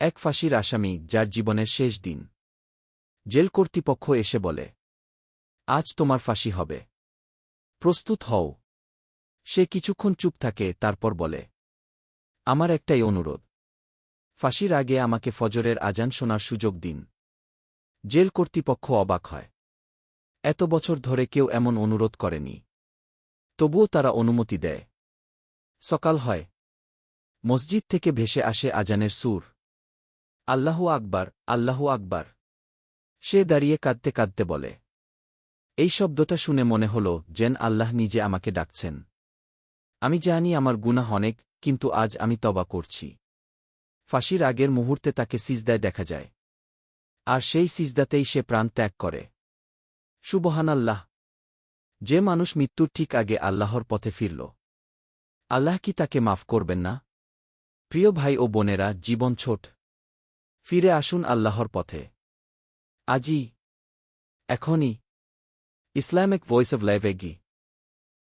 এক ফাঁসির আসামি যার জীবনের শেষ দিন। জেল কর্তৃপক্ষ এসে বলে, আজ তোমার ফাঁসি হবে। প্রস্তুত হও। সে কিছুক্ষণ চুপ থাকে, তারপর বলে, আমার একটাই অনুরোধ। ফাঁসির আগে আমাকে ফজরের আজান শোনার সুযোগ দিন। জেল কর্তৃপক্ষ অবাক হয়। এত বছর ধরে কেউ এমন অনুরোধ করেনি। তবুও তারা অনুমতি দেয়। সকাল হয়। মসজিদ থেকে ভেসে আসে আজানের সুর। আল্লাহু আকবার আল্লাহু আকবার। সে দাঁড়িয়ে কাঁদতে কাঁদতে বলে, এই শব্দটা শুনে মনে হল যেন আল্লাহ নিজে আমাকে ডাকছেন। আমি জানি আমার গুনাহ অনেক, কিন্তু আজ আমি তবা করছি। ফাঁসির আগের মুহূর্তে তাকে সিজদায় দেখা যায়। আর সেই সিজদাতেই সে প্রাণ ত্যাগ করে। সুবহানাল্লাহ। যে মানুষ মৃত্যুর ঠিক আগে আল্লাহর পথে ফিরল। আল্লাহ কি তাকে মাফ করবেন না? প্রিয় ভাই ও বোনেরা, জীবন ছোট। ফিরে আসুন আল্লাহর পথে। আজি এখনই Islamic voice of live eggy.